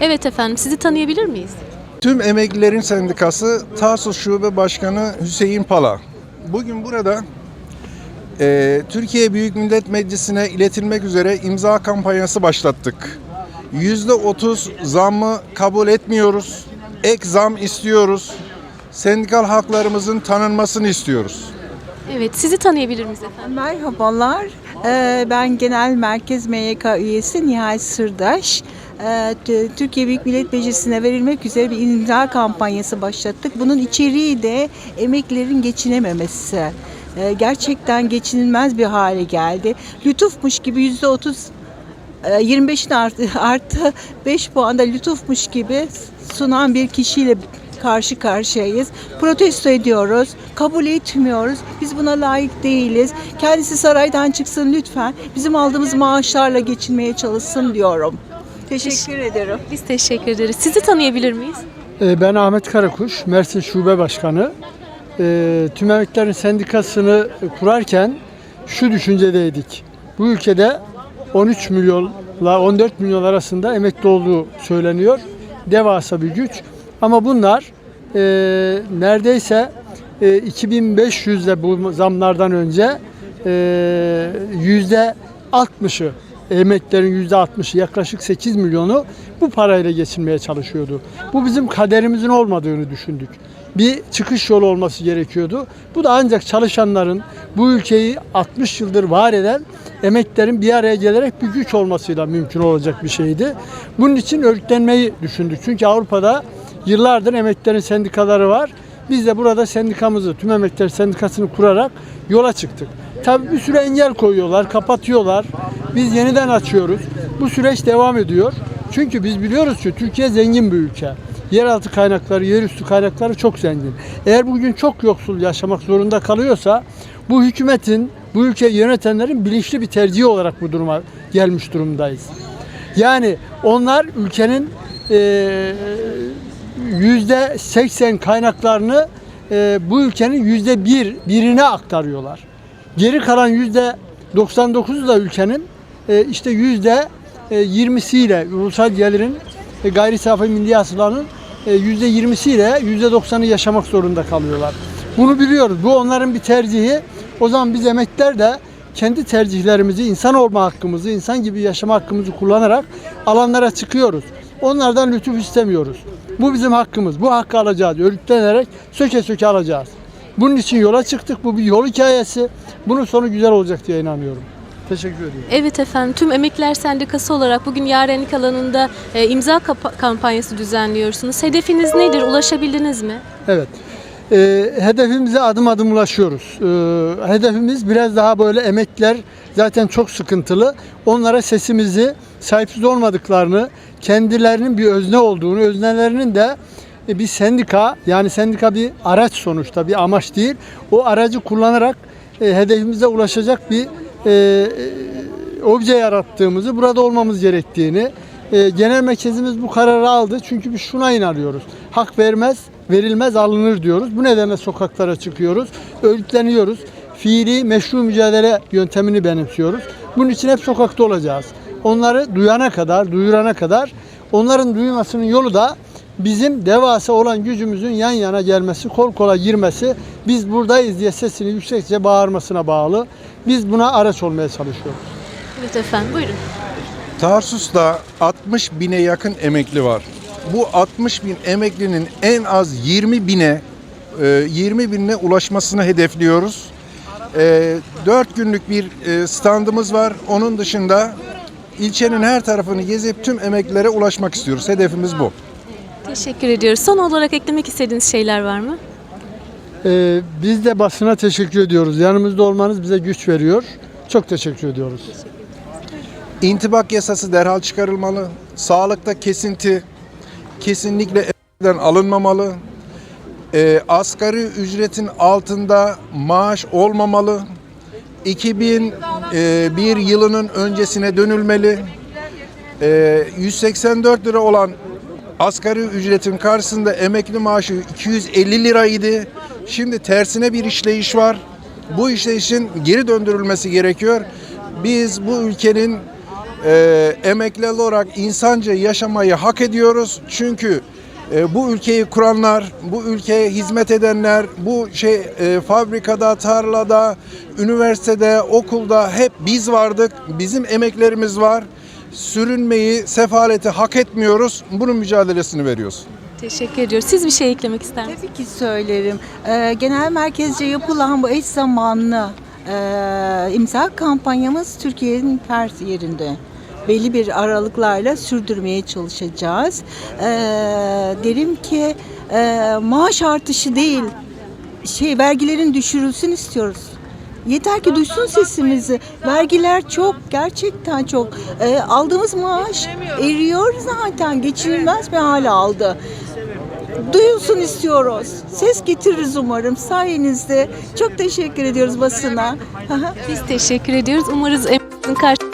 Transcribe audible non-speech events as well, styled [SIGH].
Evet efendim sizi tanıyabilir miyiz? Tüm Emeklilerin Sendikası Tarsus Şube Başkanı Hüseyin Pala. Bugün burada e, Türkiye Büyük Millet Meclisi'ne iletilmek üzere imza kampanyası başlattık. %30 zammı kabul etmiyoruz. Ek zam istiyoruz. Sendikal haklarımızın tanınmasını istiyoruz. Evet sizi tanıyabilir miyiz efendim? Merhabalar. Ee, Ben Genel Merkez MYK üyesi Nihal Sırdaş. Ee, Türkiye Büyük Millet Meclisi'ne verilmek üzere bir imza kampanyası başlattık. Bunun içeriği de emeklilerin geçinememesi. Ee, Gerçekten geçinilmez bir hale geldi. Lütufmuş gibi yüzde otuz 25'in [LAUGHS] artı, artı 5 puanda lütufmuş gibi sunan bir kişiyle karşı karşıyayız. Protesto ediyoruz, kabul etmiyoruz. Biz buna layık değiliz. Kendisi saraydan çıksın lütfen. Bizim aldığımız maaşlarla geçinmeye çalışsın diyorum. Teşekkür ederim. Biz teşekkür ederiz. Sizi tanıyabilir miyiz? Ee, Ben Ahmet Karakuş, Mersin Şube Başkanı. Ee, Tüm Emeklilerin Sendikası'nı kurarken şu düşüncedeydik. Bu ülkede 13 milyonla 14 milyon arasında emekli olduğu söyleniyor. Devasa bir güç. Ama bunlar e, neredeyse e, 2500'de bu zamlardan önce e, yüzde 60'ı emeklerin yüzde 60'ı yaklaşık 8 milyonu bu parayla geçinmeye çalışıyordu. Bu bizim kaderimizin olmadığını düşündük. Bir çıkış yolu olması gerekiyordu. Bu da ancak çalışanların bu ülkeyi 60 yıldır var eden emeklerin bir araya gelerek bir güç olmasıyla mümkün olacak bir şeydi. Bunun için örgütlenmeyi düşündük. Çünkü Avrupa'da yıllardır emeklerin sendikaları var. Biz de burada sendikamızı, tüm emekler sendikasını kurarak yola çıktık. Tabii bir süre engel koyuyorlar, kapatıyorlar. Biz yeniden açıyoruz. Bu süreç devam ediyor. Çünkü biz biliyoruz ki Türkiye zengin bir ülke. Yeraltı kaynakları, yerüstü kaynakları çok zengin. Eğer bugün çok yoksul yaşamak zorunda kalıyorsa bu hükümetin, bu ülkeyi yönetenlerin bilinçli bir tercihi olarak bu duruma gelmiş durumdayız. Yani onlar ülkenin eee yüzde 80 kaynaklarını e, bu ülkenin yüzde bir birine aktarıyorlar. Geri kalan yüzde 99'u da ülkenin e, işte yüzde e, 20'siyle ulusal gelirin e, gayri safi milli hasılanın e, yüzde 20'siyle yüzde 90'ı yaşamak zorunda kalıyorlar. Bunu biliyoruz. Bu onların bir tercihi. O zaman biz emekler de kendi tercihlerimizi, insan olma hakkımızı, insan gibi yaşama hakkımızı kullanarak alanlara çıkıyoruz. Onlardan lütuf istemiyoruz. Bu bizim hakkımız. Bu hakkı alacağız. Örgütlenerek söke söke alacağız. Bunun için yola çıktık. Bu bir yol hikayesi. Bunun sonu güzel olacak diye inanıyorum. Teşekkür ediyorum. Evet efendim tüm Emekliler Sendikası olarak bugün yarenlik alanında e, imza kampanyası düzenliyorsunuz. Hedefiniz nedir? Ulaşabildiniz mi? Evet. Ee, hedefimize adım adım ulaşıyoruz. Ee, hedefimiz biraz daha böyle emekler zaten çok sıkıntılı. Onlara sesimizi sahipsiz olmadıklarını, kendilerinin bir özne olduğunu, öznelerinin de e, bir sendika yani sendika bir araç sonuçta bir amaç değil. O aracı kullanarak e, hedefimize ulaşacak bir e, e, obje yarattığımızı, burada olmamız gerektiğini, e, genel merkezimiz bu kararı aldı. Çünkü biz şuna inanıyoruz. Hak vermez, verilmez alınır diyoruz. Bu nedenle sokaklara çıkıyoruz, örgütleniyoruz. Fiili meşru mücadele yöntemini benimsiyoruz. Bunun için hep sokakta olacağız. Onları duyana kadar, duyurana kadar onların duymasının yolu da bizim devasa olan gücümüzün yan yana gelmesi, kol kola girmesi, biz buradayız diye sesini yüksekçe bağırmasına bağlı. Biz buna araç olmaya çalışıyoruz. Evet efendim buyurun. Tarsus'ta 60 bine yakın emekli var. Bu 60 bin emeklinin en az 20 bine e, 20 binine ulaşmasını hedefliyoruz. 4 günlük bir e, standımız var. Onun dışında ilçenin her tarafını gezip tüm emeklilere ulaşmak istiyoruz. Hedefimiz bu. Teşekkür ediyoruz. Son olarak eklemek istediğiniz şeyler var mı? Ee, biz de basına teşekkür ediyoruz. Yanımızda olmanız bize güç veriyor. Çok teşekkür ediyoruz. İntibak yasası derhal çıkarılmalı. Sağlıkta kesinti kesinlikle elden alınmamalı. Ee, asgari ücretin altında maaş olmamalı. 2001 yılının öncesine dönülmeli. Ee, 184 lira olan asgari ücretin karşısında emekli maaşı 250 liraydı. Şimdi tersine bir işleyiş var. Bu işleyişin geri döndürülmesi gerekiyor. Biz bu ülkenin e, emekli olarak insanca yaşamayı hak ediyoruz. Çünkü e, bu ülkeyi kuranlar, bu ülkeye hizmet edenler, bu şey e, fabrikada, tarlada, üniversitede, okulda hep biz vardık. Bizim emeklerimiz var. Sürünmeyi, sefaleti hak etmiyoruz. Bunun mücadelesini veriyoruz. Teşekkür ediyoruz. Siz bir şey eklemek ister misiniz? Tabii ki söylerim. Ee, genel merkezce yapılan bu eş zamanlı e, imza kampanyamız Türkiye'nin her yerinde belli bir aralıklarla sürdürmeye çalışacağız. Ee, derim ki e, maaş artışı değil, şey vergilerin düşürülsün istiyoruz. Yeter ki duysun sesimizi. Vergiler çok, gerçekten çok. Ee, aldığımız maaş eriyor zaten. Geçinilmez bir hale aldı duyulsun istiyoruz. Ses getiririz umarım sayenizde. Çok teşekkür ediyoruz basına. Biz teşekkür ediyoruz. Umarız emeğinizin karşılığını